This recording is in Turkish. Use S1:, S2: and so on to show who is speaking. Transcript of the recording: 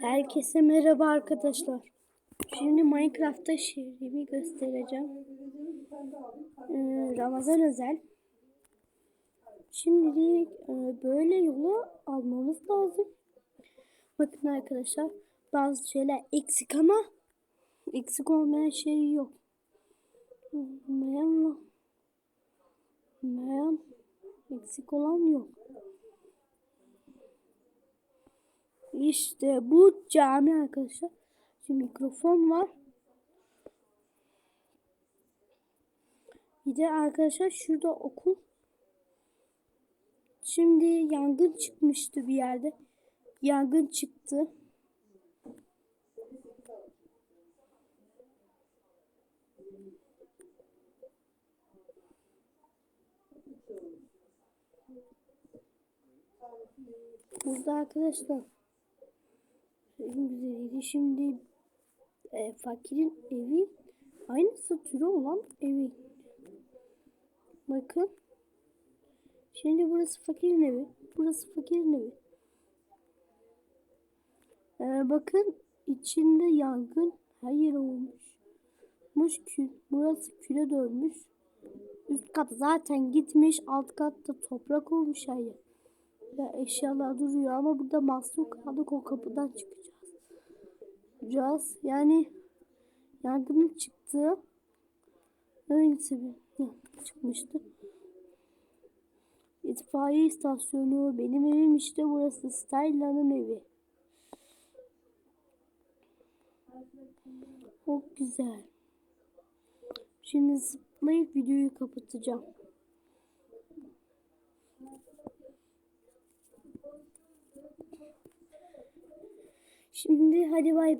S1: Herkese merhaba arkadaşlar. Şimdi Minecraft'ta şehrimi göstereceğim. Ee, Ramazan özel. Şimdi e, böyle yolu almamız lazım. Bakın arkadaşlar bazı şeyler eksik ama eksik olmayan şey yok. Mayan Mayan eksik olan yok. İşte bu cami arkadaşlar. Şimdi mikrofon var. Bir de arkadaşlar şurada okul. Şimdi yangın çıkmıştı bir yerde. Yangın çıktı. Burada arkadaşlar en güzeliydi. Şimdi e, fakirin evi aynısı türü olan evi. Bakın. Şimdi burası fakirin evi. Burası fakirin evi. E, bakın içinde yangın her yer olmuş. Muş kül. Burası küle dönmüş. Üst kat zaten gitmiş. Alt katta toprak olmuş her yer. Ya eşyalar duruyor ama burada mahsur kaldık o kapıdan çıkacağız. Çıkacağız. Yani yangının çıktığı öylesi bir çıkmıştı. İtfaiye istasyonu benim evim işte burası Styla'nın evi. Çok güzel. Şimdi zıplayıp videoyu kapatacağım. Şimdi hadi bay